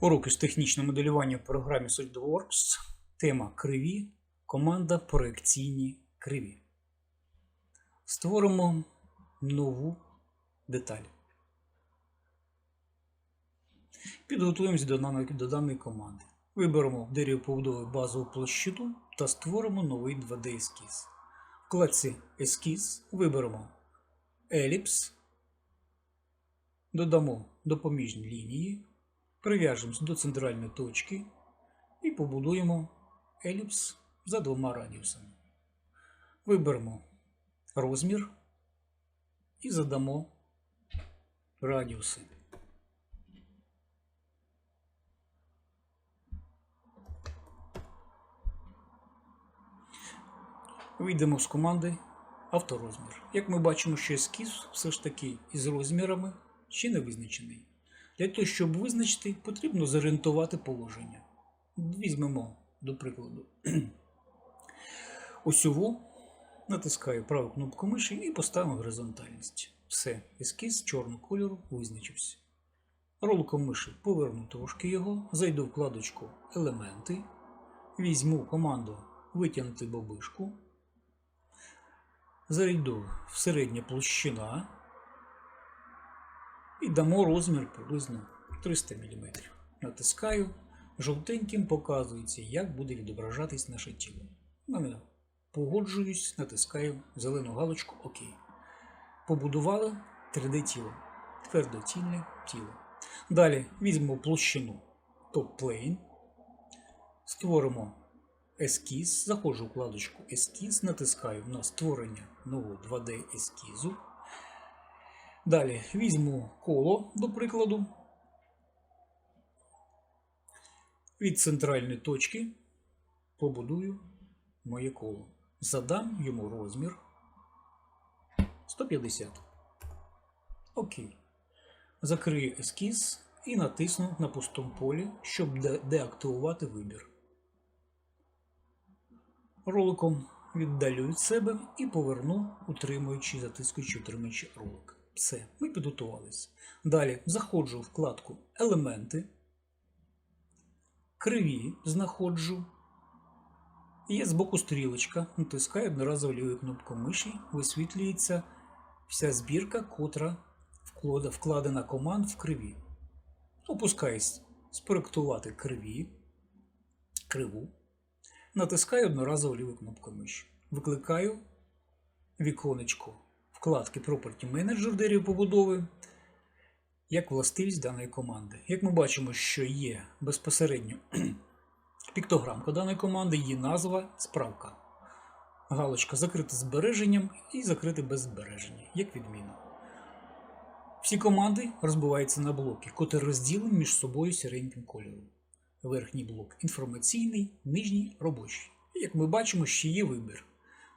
Уроки з технічного моделювання в програмі SolidWorks. Тема криві. Команда проекційні криві. Створимо нову деталь. Підготуємось до даної, команди. Виберемо в дереві побудови базову площину та створимо новий 2D ескіз. В вкладці Ескіз виберемо еліпс, додамо допоміжні лінії, прив'яжемось до центральної точки і побудуємо еліпс за двома радіусами. Виберемо розмір і задамо радіуси. Вийдемо з команди авторозмір. Як ми бачимо, що ескіз все ж таки із розмірами ще не визначений. Для того, щоб визначити, потрібно зорієнтувати положення. Візьмемо, до прикладу, осьову, натискаю праву кнопку миші і поставимо горизонтальність. Все, ескіз чорного кольору визначився. Роликом миші поверну трошки його, зайду в вкладочку Елементи, візьму команду Витягнути бабишку, зайду в середня площина і дамо розмір приблизно 300 мм. Натискаю, жовтеньким показується, як буде відображатись наше тіло. Погоджуюсь, натискаю зелену галочку ОК. Побудували 3D тіло. Твердотільне тіло. Далі візьмемо площину Top Plane, створимо ескіз, заходжу в вкладочку Ескіз, натискаю на створення нового 2D ескізу. Далі візьму коло, до прикладу, від центральної точки побудую моє коло. Задам йому розмір 150. Окей. Закрию ескіз і натисну на пустому полі, щоб де- деактивувати вибір. Роликом віддалю від себе і поверну, утримуючи, затискуючи, утримуючи ролик. Все, ми підготувалися. Далі заходжу в вкладку Елементи, криві знаходжу. Є збоку стрілочка, натискаю одноразово лівою кнопкою миші, висвітлюється вся збірка, котра вкладена команд в криві. Опускаюсь спроектувати криві, криву. Натискаю одноразово лівою кнопкою миші. Викликаю віконечко вкладки Property Manager дерев побудови як властивість даної команди. Як ми бачимо, що є безпосередньо піктограмка даної команди, її назва, справка. Галочка закрити з збереженням і закрити без збереження, як відміна. Всі команди розбиваються на блоки, котрі розділені між собою сіреньким кольором. Верхній блок інформаційний, нижній робочий. І, Як ми бачимо, ще є вибір.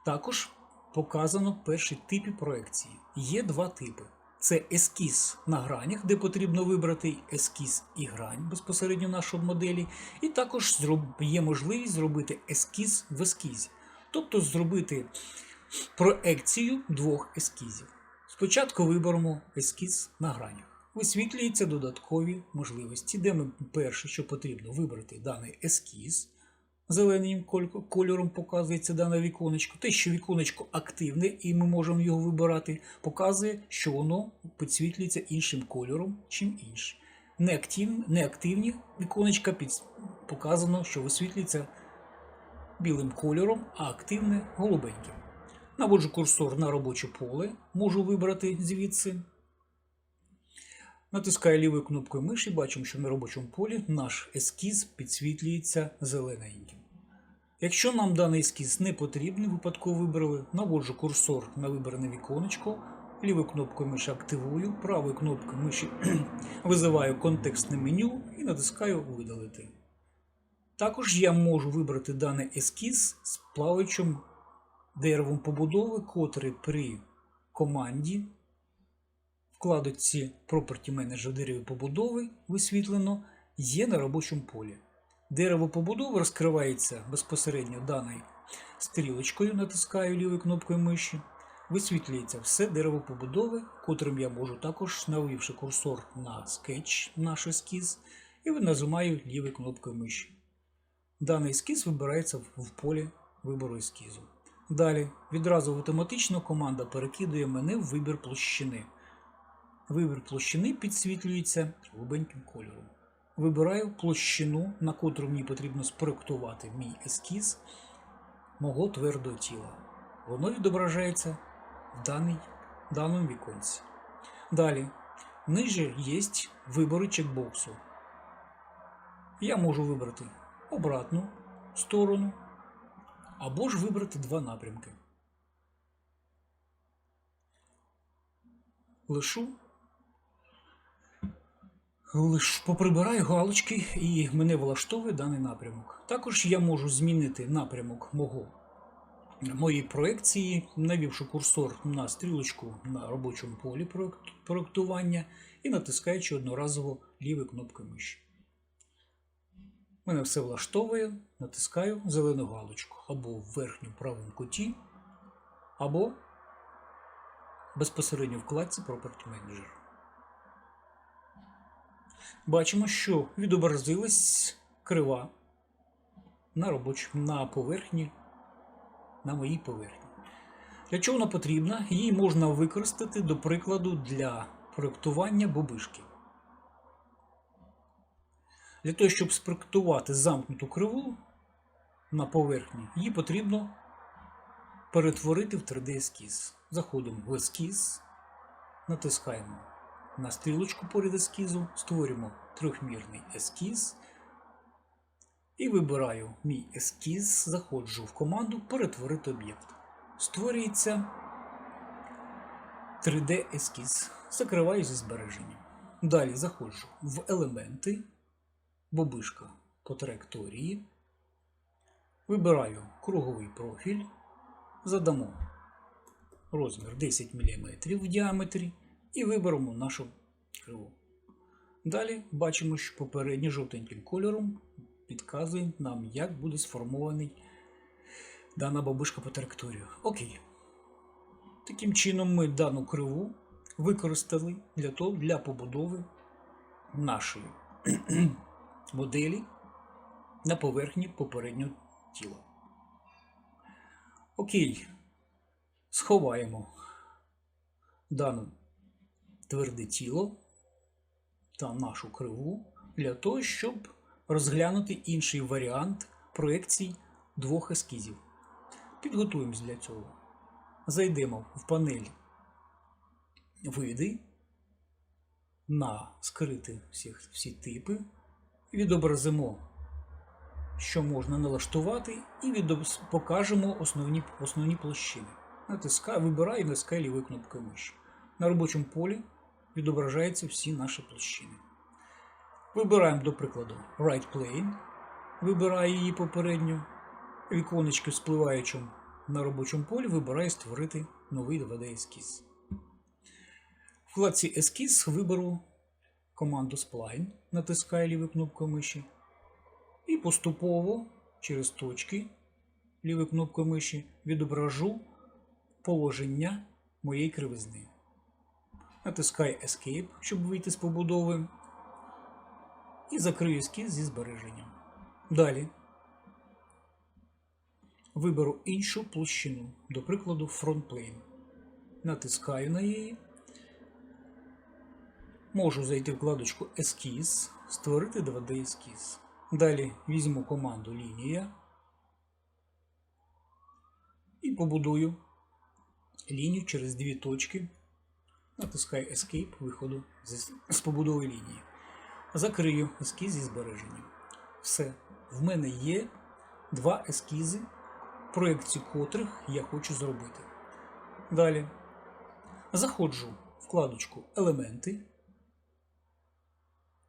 Також показано перші типи проекції. Є два типи: це ескіз на гранях, де потрібно вибрати ескіз і грань безпосередньо нашої моделі. І також є можливість зробити ескіз в ескізі, тобто зробити проекцію двох ескізів. Спочатку виберемо ескіз на гранях. Висвітлюються додаткові можливості, де ми перше, що потрібно вибрати даний ескіз. Зеленим кольором показується дане віконечко. Те, що віконечко активне, і ми можемо його вибирати, показує, що воно підсвітлюється іншим кольором, чим інше. Неактивні, неактивні віконечка під... показано, що висвітлюється білим кольором, а активне голубеньким. Наводжу курсор на робоче поле, можу вибрати звідси. Натискаю лівою кнопкою миші, бачимо, що на робочому полі наш ескіз підсвітлюється зелененьким. Якщо нам даний ескіз не потрібний, випадково вибрали, наводжу курсор на вибране віконечко, лівою кнопкою миші активую, правою кнопкою миші визиваю контекстне меню і натискаю Видалити. Також я можу вибрати даний ескіз з плаваючим деревом побудови, котрий при команді вкладочці Property Manager дереві побудови висвітлено є на робочому полі. Дерево побудови розкривається безпосередньо даною стрілочкою, натискаю лівою кнопкою миші. Висвітлюється все дерево побудови, котрим я можу також, навівши курсор на скетч, наш ескіз, і нажимаю лівою кнопкою миші. Даний ескіз вибирається в полі вибору ескізу. Далі відразу автоматично команда перекидує мене в вибір площини. Вибір площини підсвітлюється голубеньким кольором. Вибираю площину, на котру мені потрібно спроектувати мій ескіз мого твердого тіла. Воно відображається в даний, даному віконці. Далі, ниже є вибори чекбоксу. Я можу вибрати обратну сторону або ж вибрати два напрямки. Лишу лиш поприбираю галочки і мене влаштовує даний напрямок. Також я можу змінити напрямок мого моєї проекції, навівши курсор на стрілочку на робочому полі проектування і натискаючи одноразово лівою кнопкою миші. Мене все влаштовує, натискаю зелену галочку або в верхньому правому куті, або безпосередньо вкладці Property Manager. Бачимо, що відобразилась крива на робочому на поверхні, на моїй поверхні. Для чого вона потрібна? Її можна використати, до прикладу, для проєктування бобишки. Для того, щоб спроектувати замкнуту криву на поверхні, її потрібно перетворити в 3D-ескіз. Заходимо в ескіз, натискаємо на стрілочку поряд ескізу, створюємо трьохмірний ескіз і вибираю мій ескіз, заходжу в команду Перетворити об'єкт. Створюється 3D-ескіз. Закриваю зі збереженням. Далі заходжу в елементи, бобишка по траєкторії. Вибираю круговий профіль, задамо розмір 10 мм в діаметрі і виберемо нашу криву. Далі бачимо, що попередньо жовтеньким кольором підказує нам, як буде сформований дана бабушка по траєкторію. Окей. Таким чином ми дану криву використали для того, для побудови нашої моделі на поверхні попереднього тіла. Окей. Сховаємо дане тверде тіло та нашу криву для того, щоб розглянути інший варіант проекцій двох ескізів. Підготуємось для цього. Зайдемо в панель види на скрити всіх, всі типи, відобразимо, що можна налаштувати, і відоб... покажемо основні, основні площини. Натискаю, вибираю і натискаю лівою кнопкою миші. На робочому полі відображаються всі наші площини. Вибираємо, до прикладу, Right Plane. Вибираю її попередньо. Віконечко в спливаючому на робочому полі вибираю створити новий 2D-ескіз. В вкладці Ескіз виберу команду Spline, натискаю лівою кнопкою миші. І поступово через точки лівою кнопкою миші відображу положення моєї кривизни. Натискаю Escape, щоб вийти з побудови. І закрию ескіз зі збереженням. Далі виберу іншу площину, до прикладу, Front Plane. Натискаю на її. Можу зайти в вкладочку Ескіз, створити 2D-ескіз. Далі візьму команду Лінія і побудую лінію через дві точки. Натискаю Escape виходу з, побудови лінії. Закрию ескіз зі збереженням. Все. В мене є два ескізи, проекцію котрих я хочу зробити. Далі заходжу в вкладочку Елементи,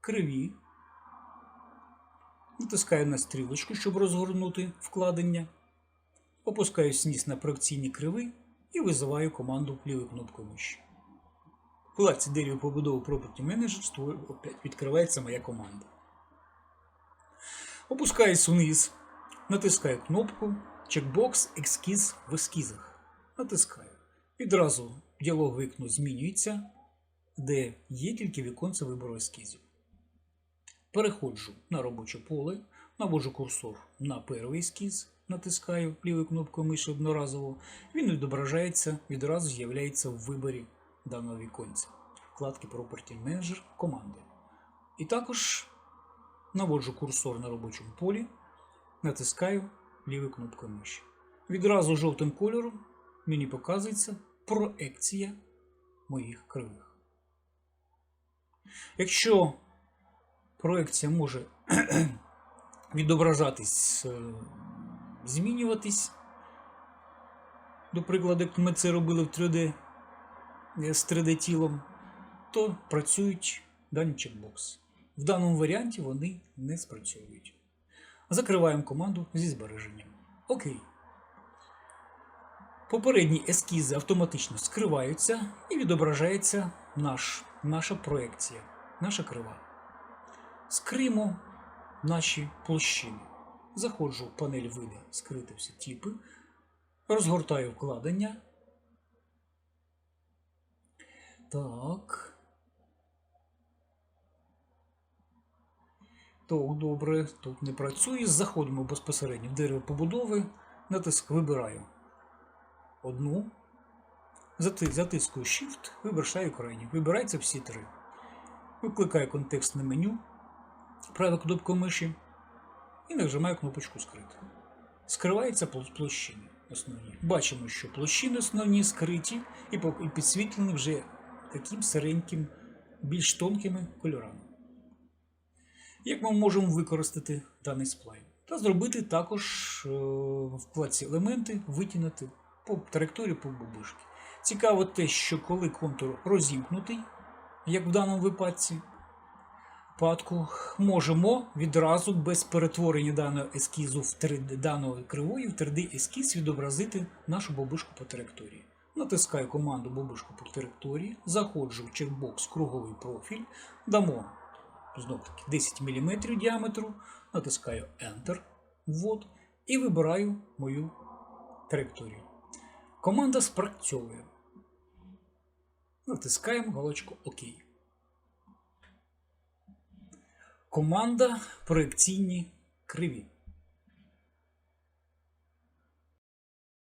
криві, натискаю на стрілочку, щоб розгорнути вкладення, опускаюсь вниз на проекційні криви і визиваю команду лівою кнопкою миші. В вкладці дерево побудови Property Manager опять відкривається моя команда. Опускаюсь вниз, натискаю кнопку Checkbox Ескіз в ескізах. Натискаю. Відразу діалог вікно змінюється, де є тільки віконце вибору ескізів. Переходжу на робоче поле, наводжу курсор на перший ескіз, натискаю лівою кнопкою миші одноразово. Він відображається, відразу з'являється в виборі даного віконця. Вкладки Property Manager команди. І також наводжу курсор на робочому полі, натискаю лівою кнопкою миші. Відразу жовтим кольором мені показується проекція моїх кривих. Якщо проекція може відображатись, е, змінюватись, до прикладу, як ми це робили в 3D е, з 3D тілом, то працюють дані чекбокси. В даному варіанті вони не спрацьовують. Закриваємо команду зі збереженням. Окей. Попередні ескізи автоматично скриваються і відображається наш, наша проекція, наша крива. Скримо наші площини. Заходжу в панель види скрити всі типи, розгортаю вкладення. Так. Так, добре, тут не працює. Заходимо безпосередньо в дерево побудови, натиск вибираю одну, затискую Shift, вибираю крайню. Вибираються всі три. Викликаю контекстне меню, правою кнопкою миші і нажимаю кнопочку Скрити. Скриваються пл- площини основні. Бачимо, що площини основні скриті і підсвітлені вже таким сиреньким, більш тонкими кольорами. Як ми можемо використати даний сплайн? Та зробити також е, в вкладці елементи, витягнути по траєкторії по бубишки. Цікаво те, що коли контур розімкнутий, як в даному випадці, випадку, можемо відразу без перетворення даного ескізу в 3D, даної кривої в 3D ескіз відобразити нашу бабушку по траєкторії. Натискаю команду бабушку по траєкторії, заходжу в чекбокс круговий профіль, дамо знов таки 10 мм діаметру, натискаю Enter, ввод і вибираю мою траєкторію. Команда спрацьовує. Натискаємо галочку ОК. Команда проекційні криві.